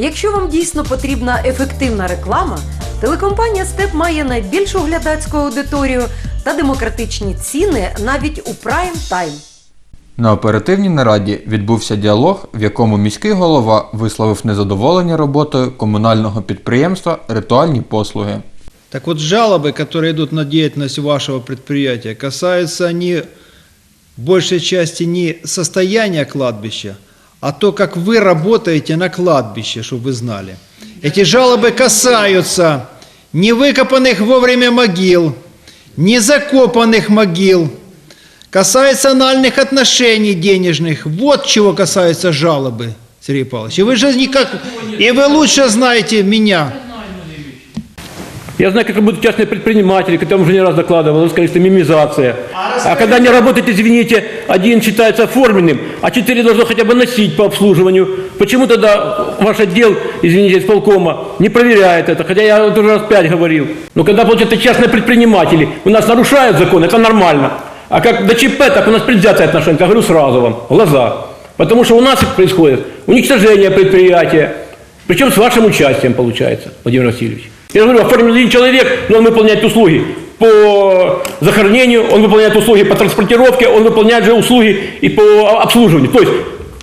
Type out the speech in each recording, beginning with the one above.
Якщо вам дійсно потрібна ефективна реклама, телекомпанія Степ має найбільшу глядацьку аудиторію та демократичні ціни навіть у прайм тайм. На оперативній нараді відбувся діалог, в якому міський голова висловив незадоволення роботою комунального підприємства Ритуальні послуги. Так вот, жалобы, которые идут на деятельность вашего предприятия, касаются они в большей части не состояния кладбища, а то, как вы работаете на кладбище, чтобы вы знали. Эти жалобы касаются невыкопанных вовремя могил, незакопанных могил, касается анальных отношений денежных. Вот чего касаются жалобы, Сергей Павлович. И вы же никак... И вы лучше знаете меня. Я знаю, как работают частные предприниматели, которым уже не раз докладывал, вы сказали, что мимизация. А когда они работают, извините, один считается оформленным, а четыре должно хотя бы носить по обслуживанию. Почему тогда ваш отдел, извините, исполкома не проверяет это? Хотя я уже раз пять говорил. Но когда, получается, частные предприниматели у нас нарушают закон, это нормально. А как до ЧП, так у нас предвзятое отношение, я говорю сразу вам, глаза. Потому что у нас происходит уничтожение предприятия, причем с вашим участием получается, Владимир Васильевич. Я говорю, оформлен один человек, но он выполняет услуги по захоронению, он выполняет услуги по транспортировке, он выполняет же услуги и по обслуживанию. То есть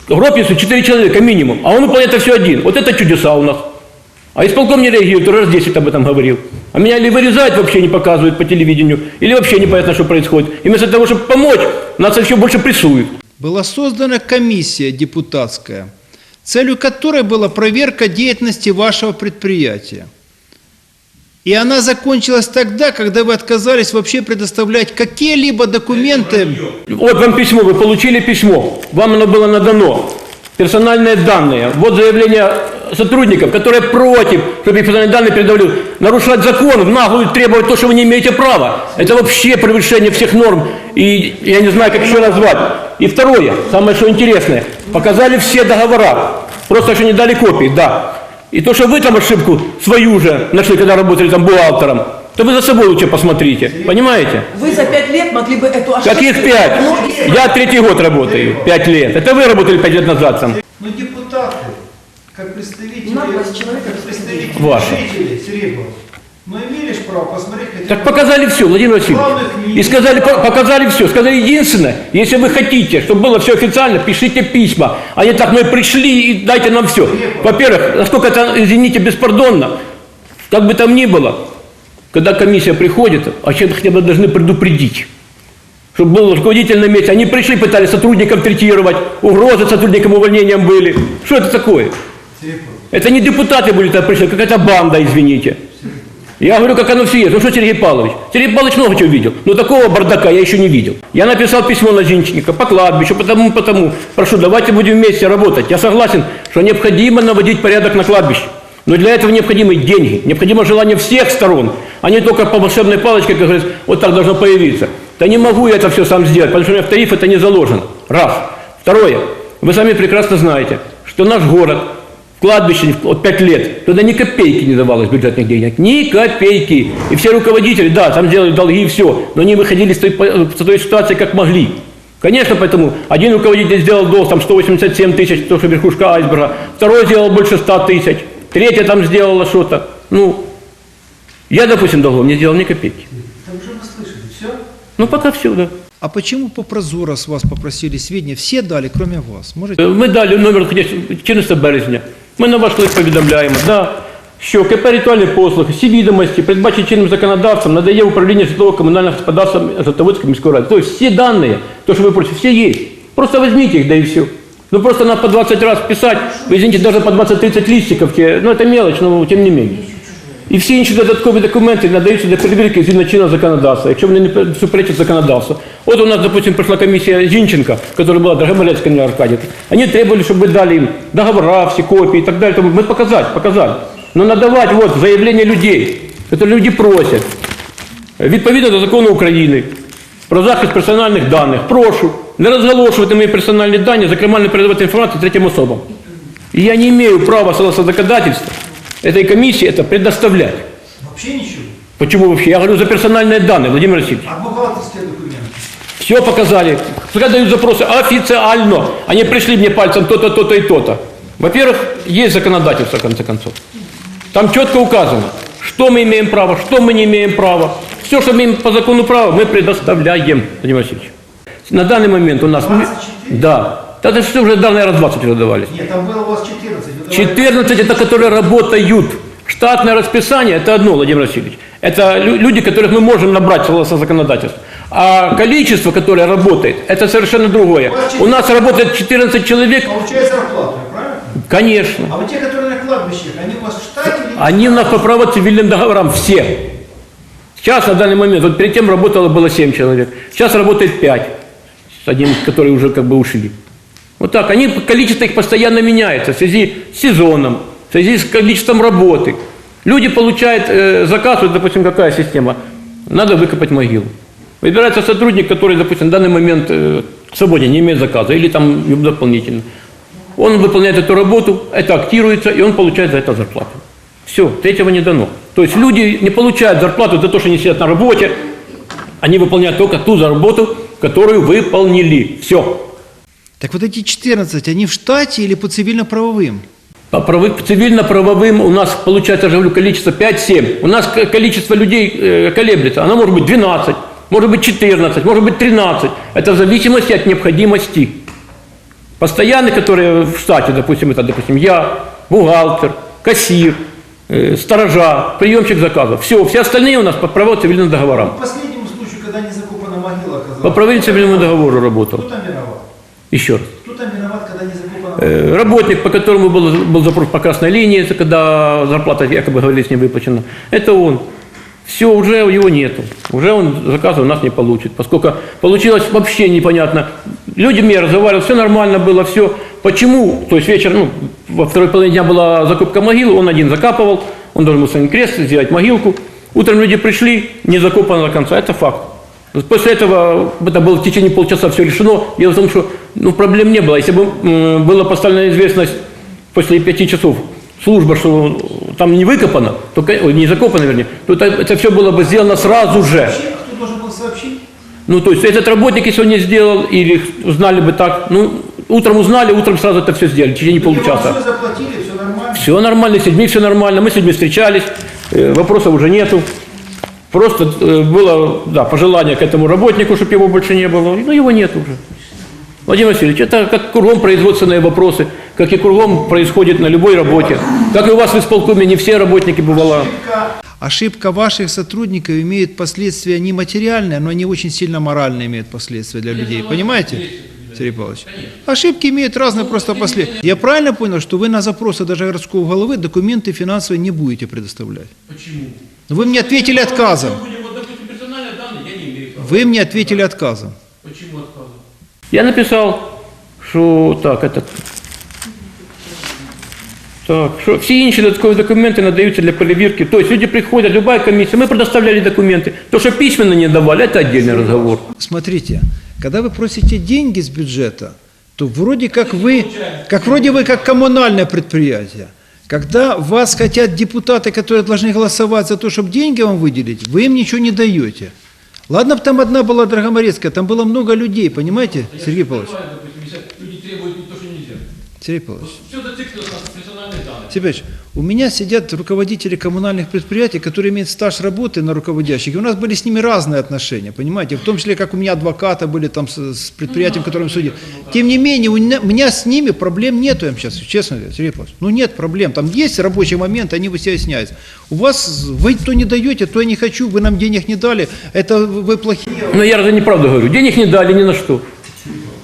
в гробнице 4 человека минимум, а он выполняет это все один. Вот это чудеса у нас. А исполком не реагирует, раз 10 об этом говорил. А меня или вырезают, вообще не показывают по телевидению, или вообще непонятно, что происходит. И вместо того, чтобы помочь, нас еще больше прессуют. была создана комиссия депутатская, целью которой была проверка деятельности вашего предприятия. И она закончилась тогда, когда вы отказались вообще предоставлять какие-либо документы. Вот вам письмо, вы получили письмо, вам оно было надано. Персональные данные. Вот заявление сотрудников, которые против, чтобы персональные данные передавали. Нарушать закон, в наглую требовать то, что вы не имеете права. Это вообще превышение всех норм. И я не знаю, как еще назвать. И второе, самое что интересное, показали все договора. Просто еще не дали копии, да. И то, что вы там ошибку свою же нашли, когда работали там бухгалтером, то вы за собой лучше посмотрите. Понимаете? Вы за пять лет могли бы эту ошибку... Каких пять? Ну, Я третий год работаю, пять лет. Это вы работали пять лет назад там. Но депутаты, как представители, как представители Ваша. жителей, Павлович, но имели ж право посмотреть хотя Так показали все, Владимир Васильевич. И сказали, по- показали все. Сказали единственное, если вы хотите, чтобы было все официально, пишите письма. А не так, мы пришли и дайте нам все. Во-первых, насколько это, извините, беспардонно, как бы там ни было, когда комиссия приходит, о чем хотя бы должны предупредить. Чтобы был руководитель на месте. Они пришли, пытались сотрудников третировать, угрозы сотрудникам увольнением были. Что это такое? Это не депутаты были туда пришли, какая-то банда, извините. Я говорю, как есть. Ну что Сергей Павлович? Сергей Павлович много чего видел, но такого бардака я еще не видел. Я написал письмо на Зинченко по кладбищу, потому, потому. Прошу, давайте будем вместе работать. Я согласен, что необходимо наводить порядок на кладбище. Но для этого необходимы деньги, необходимо желание всех сторон, а не только по волшебной палочке, как говорится, вот так должно появиться. Да не могу я это все сам сделать, потому что у меня в тариф это не заложено. Раз. Второе. Вы сами прекрасно знаете, что наш город кладбище вот пять лет, туда ни копейки не давалось бюджетных денег, ни копейки. И все руководители, да, там делали долги и все, но они выходили с той, по- с той ситуации как могли. Конечно, поэтому один руководитель сделал долг там 187 тысяч, то, что верхушка айсберга, второй сделал больше 100 тысяч, третья там сделала что-то. Ну, я, допустим, долгов не сделал ни копейки. Ну, пока все, да. А почему по прозоро с вас попросили сведения? Все дали, кроме вас. Можете? Ми далі номер конечно, 14 березня. Ми на ваш лист повідомляємо, да, що КП «Ритуальні послуги, всі відомості, передбачені чинним законодавством, надає управління житлово-комунального господарства Житомирської міської ради. Тобто всі дані, то, що ви просите, все є. Просто візьміть їх, да і все. Ну просто надо по 20 раз писать, вы извините, даже по 20-30 листиков, те- ну это мелочь, но тем не менее. І всі інші додаткові документи надаються для перевірки згідно чинного законодавства, якщо вони не пер- суперечать законодавству. От у нас, допустим, пришла комиссия Зинченко, которая была Драгоморецкая на Аркадии. Они требовали, чтобы мы дали им договора, все копии и так далее. Мы показать, показали. Но надавать вот заявления людей, это люди просять. Відповідно до закону України про захист персональних даних, прошу не розголошувати мої персональні дані, зокрема не передавати інформацію третім особам. И я не имею права, согласно законодательству, этой комиссии это предоставлять. Вообще ничего. Почему вообще? Я говорю за персональные данные, Владимир Васильевич. А бухгалтерские документы? Все показали. Когда дают запросы официально. Они пришли мне пальцем то-то, то-то и то-то. Во-первых, есть законодательство, в конце концов. Там четко указано, что мы имеем право, что мы не имеем права. Все, что мы имеем по закону права, мы предоставляем, Владимир Васильевич. На данный момент у нас... 24? Да. Да Это что уже, да, наверное, 20 уже. Нет, там было у вас 14. вы давали- 14 это которые работают. Штатное расписание это одно, Владимир Васильевич. Это лю- люди, которых мы можем набрать согласно законодательству. А количество, которое работает, это совершенно другое. У нас работает 14 человек, Получает зарплату, правильно? конечно. А вот те, которые на кладбищах, они у вас в штате или... Они у нас по право цивильным договорам все. Сейчас, на данный момент, вот перед тем работало было 7 человек. Сейчас работает 5. С одним, которые уже как бы ушли. Вот так. Они, количество их постоянно меняется в связи с сезоном, в связи с количеством работы. Люди получают э, заказ, вот, допустим, какая система? Надо выкопать могилу. Выбирается сотрудник, который, допустим, в данный момент э, к свободе не имеет заказа, или там дополнительно. Он выполняет эту работу, это актируется, и он получает за это зарплату. Все, третьего не дано. То есть люди не получают зарплату за то, что они сидят на работе, они выполняют только ту работу, которую выполнили. Все. Так вот эти 14, они в штате или по цивильно-правовым? По цивильно-правовым у нас получается, я же говорю, количество 5-7. У нас количество людей э, колеблется. Оно может быть 12, может быть 14, может быть 13. Это в зависимости от необходимости. Постоянные, которые в штате, допустим, это, допустим, я, бухгалтер, кассир, э, сторожа, приемщик заказов. Все, все остальные у нас по праву цивильным договорам. По последнему случаю, когда не закопана могила оказалась. По праву цивильному договору работал. Кто там? Еще раз. Кто там виноват, когда не закопана Э, Работник, по которому был, был запрос по красной линии, это когда зарплата, якобы говорили, не выплачена, это он. Все, уже его нету. Уже он заказа у нас не получит. Поскольку получилось вообще непонятно. Людям я разговаривал, все нормально было, все. Почему? То есть вечер, ну, во второй половине дня была закупка могилы, он один закапывал, он должен был ставить крест, сделать могилку. Утром люди пришли, не закопано до конца, это факт. После этого, это было в течение полчаса все решено. Дело в том, что ну, проблем не было. Если бы была поставлена известность после пяти часов, служба, что там не выкопано, то, ой, не закопано, вернее, то это, это все было бы сделано сразу же. Кто должен был сообщить? Ну, то есть этот работник, если он не сделал, или узнали бы так, ну, утром узнали, утром сразу это все сделали, в течение вам получаса. все заплатили, все нормально? Все нормально, с людьми все нормально, мы с людьми встречались, э, вопросов уже нету. Просто э, было, да, пожелание к этому работнику, чтобы его больше не было, но его нет уже. Владимир Васильевич, это как кругом производственные вопросы, как и кругом происходит на любой работе. Как и у вас в исполкоме не все работники бывало. Ошибка ваших сотрудников имеет последствия не материальные, но они очень сильно моральные имеют последствия для людей. Понимаете, Сергей Павлович? Ошибки имеют разные просто последствия. Я правильно понял, что вы на запросы даже городского головы документы финансовые не будете предоставлять? Почему? Вы мне ответили отказом. Вы мне ответили отказом. Я написал, що так, это, так, що всі інші додаткові документи надаються для перевірки. Тобто люди приходять, любая комісія, ми предоставляли документи. То, що письменно не давали, это отдельный разговор. Смотрите, когда вы просите деньги с бюджета, то вроде как вы, как вроде вы как коммунальное предприятие. Когда вас хотят депутаты, которые должны голосовать за то, чтобы деньги вам выделить, вы им ничего не даете. Ладно там одна была Драгоморецкая, там было много людей, понимаете, Сергей Павлович? Сергей Павлович. Сергей Павлович, у меня сидят руководители коммунальных предприятий, которые имеют стаж работы на руководящих. И у нас были с ними разные отношения, понимаете? В том числе, как у меня адвокаты были там с, с предприятием, которым судили. Тем не менее, у меня, у меня с ними проблем нету, я вам сейчас честно говорю, Сергей Павлович. Ну нет проблем. Там есть рабочий момент, они выясняются. У вас, вы то не даете, то я не хочу, вы нам денег не дали, это вы плохие. Но я разве неправду говорю? Денег не дали ни на что.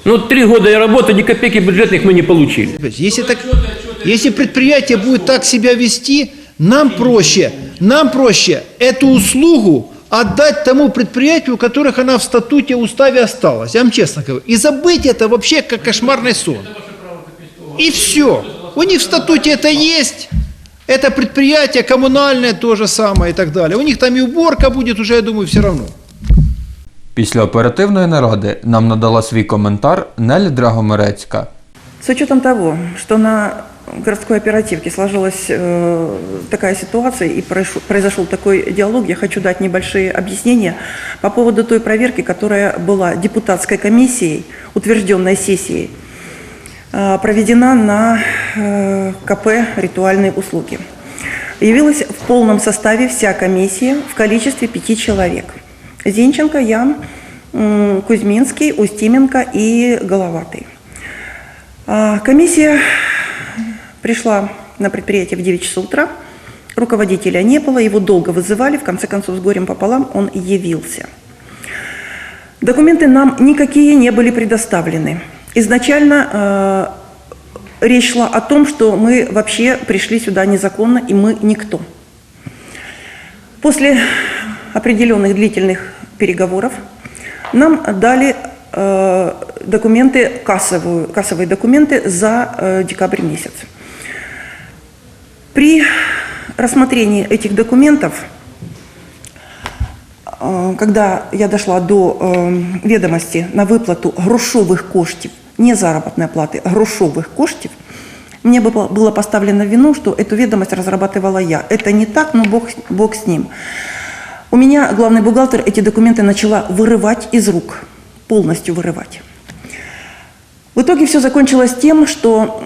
Ну, три года я работаю, ни копейки бюджетных мы не получили. Если, так, если предприятие будет так себя вести, нам проще, нам проще эту услугу отдать тому предприятию, у которых она в статуте, уставе осталась. Я вам честно говорю. И забыть это вообще как кошмарный сон. И все. У них в статуте это есть. Это предприятие коммунальное то же самое и так далее. У них там и уборка будет уже, я думаю, все равно. Після оперативної наради нам надала свій коментар Нелі Драгомерецька. С учетом того, что на городской оперативке сложилась э, такая ситуация и проиш- произошел такой диалог, я хочу дать небольшие объяснения по поводу той проверки, которая была депутатской комиссией, утвержденной сессией. э, проведена на э, КП «Ритуальные услуги». Явилась в полном составе вся комиссия в количестве пяти человек. Зинченко, я, м, Кузьминский, Устименко и Головатый. А, Комиссия пришла на предприятие в 9 часов утра. Руководителя не было, его долго вызывали, в конце концов, с горем пополам он явился. Документы нам никакие не были предоставлены. Изначально э, речь шла о том, что мы вообще пришли сюда незаконно, и мы никто. После определенных длительных переговоров нам дали э, документы, кассовую, кассовые документы за э, декабрь месяц. При рассмотрении этих документов, э, когда я дошла до э, ведомости на выплату грошових коштів, не заработной платы, а грошових коштів, мне было поставлено вину, что эту ведомость разрабатывала я. Это не так, но бог, бог с ним. У меня главный бухгалтер эти документы начала вырывать из рук, полностью вырывать. В итоге все закончилось тем, что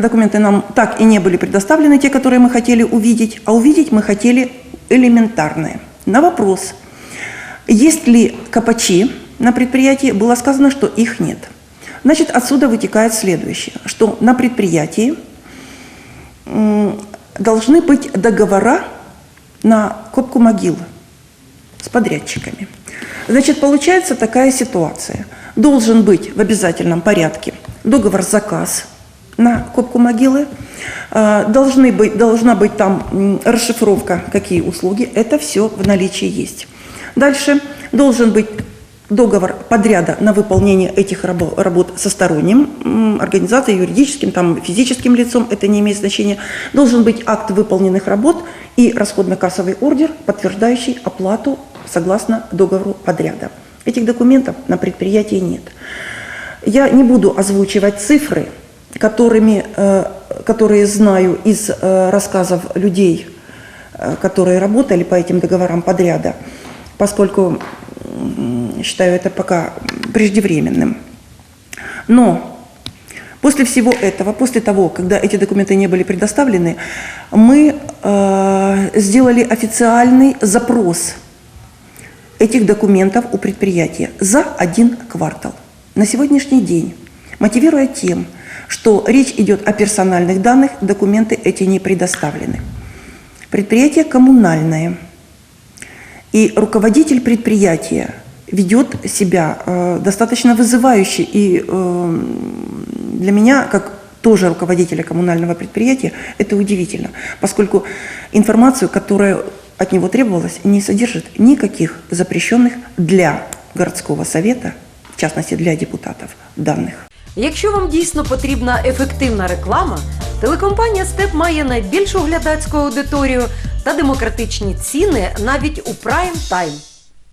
документы нам так и не были предоставлены, те, которые мы хотели увидеть, а увидеть мы хотели элементарное. На вопрос, есть ли капачи на предприятии, было сказано, что их нет. Значит, отсюда вытекает следующее, что на предприятии должны быть договора на копку могил с подрядчиками. Значит, получается такая ситуация. Должен быть в обязательном порядке договор-заказ на копку могилы, А, должны быть, должна быть там расшифровка, какие услуги, это все в наличии есть. Дальше должен быть договор подряда на выполнение этих рабо- работ со сторонним организацией, юридическим, там, физическим лицом, это не имеет значения. Должен быть акт выполненных работ и расходно-кассовый ордер, подтверждающий оплату согласно договору подряда. Этих документов на предприятии нет. Я не буду озвучивать цифры, которыми, э, которые знаю из э, рассказов людей, э, которые работали по этим договорам подряда, поскольку считаю это пока преждевременным. Но после всего этого, после того, когда эти документы не были предоставлены, мы э, сделали официальный запрос этих документов у предприятия за один квартал. На сегодняшний день, мотивируя тем, что речь идет о персональных данных, документы эти не предоставлены. Предприятие коммунальное, и руководитель предприятия ведет себя э, достаточно вызывающе, и э, для меня, как тоже руководителя коммунального предприятия, это удивительно, поскольку информацию, которая от него требовалось, не содержит никаких запрещенных для городского совета, в частности для депутатов, данных. Якщо вам дійсно потрібна ефективна реклама, телекомпанія Степ має найбільшу глядацьку аудиторію та демократичні ціни навіть у прайм тайм.